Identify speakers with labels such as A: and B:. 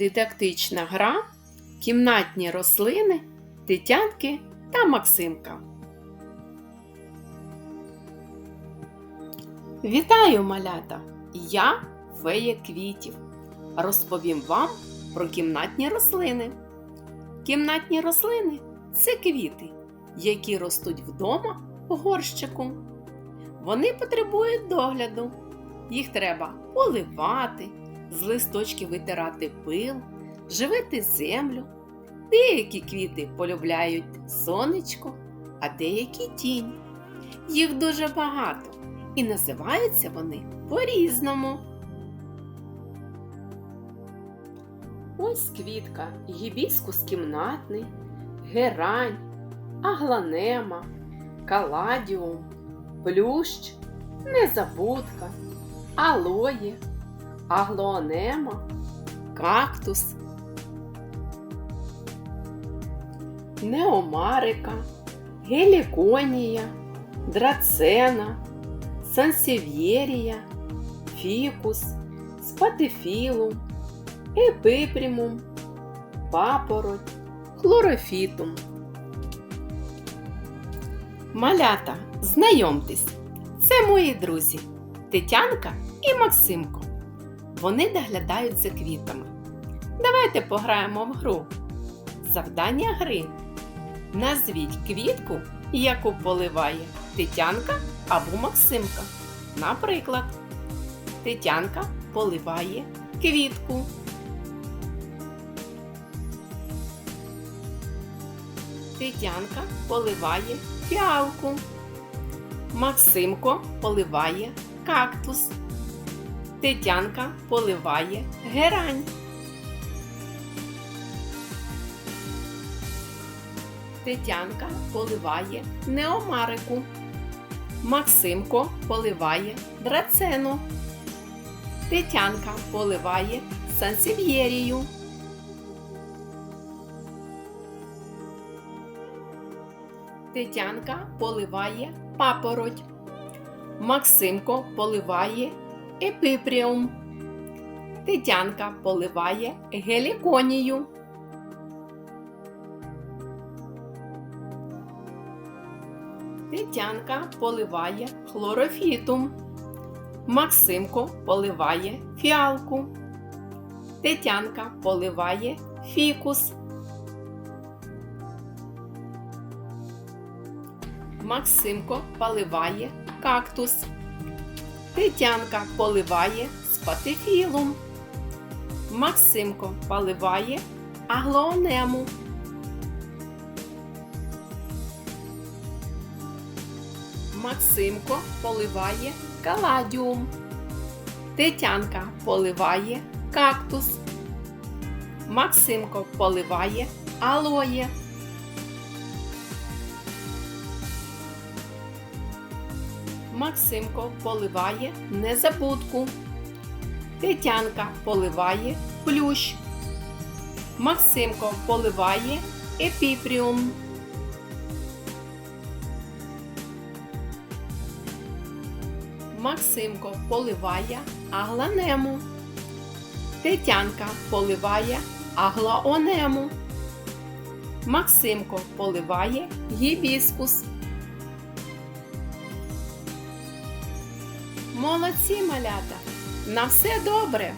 A: Дидактична гра, кімнатні рослини, Тетянки та Максимка. Вітаю, малята! Я фея квітів. Розповім вам про кімнатні рослини. Кімнатні рослини це квіти, які ростуть вдома в горщику. Вони потребують догляду. Їх треба поливати, з листочки витирати пил, живити землю. Деякі квіти полюбляють сонечко, а деякі тінь. Їх дуже багато і називаються вони по-різному. Ось квітка гібіскус кімнатний, герань, агланема, каладіум, плющ, незабудка, алоє, аглоонема, кактус, неомарика, геліконія, драцена, сансев'єрія, фікус, спатифілум, епипрімум, папороть, хлорофітум. Малята, знайомтесь, це мої друзі Тетянка і Максимко. Вони доглядають за квітами. Давайте пограємо в гру. Завдання гри. Назвіть квітку, яку поливає Тетянка або Максимка. Наприклад, Тетянка поливає квітку. Тетянка поливає фіалку. Максимко поливає кактус. Тетянка поливає герань. Тетянка поливає неомарику. Максимко поливає драцену. Тетянка поливає сансів'єрію. Тетянка поливає папороть. Максимко поливає епипріум. Тетянка поливає геліконію. Тетянка поливає хлорофітум. Максимко поливає фіалку. Тетянка поливає фікус. Максимко поливає кактус. Тетянка поливає спатифілум. Максимко поливає аглоонему. Максимко поливає каладіум. Тетянка поливає кактус. Максимко поливає алоє. Максимко поливає незабудку. Тетянка поливає плющ. Максимко поливає епіпріум. Максимко поливає агланему. Тетянка поливає аглаонему. Максимко поливає гібіскус. Молодці малята! На все добре!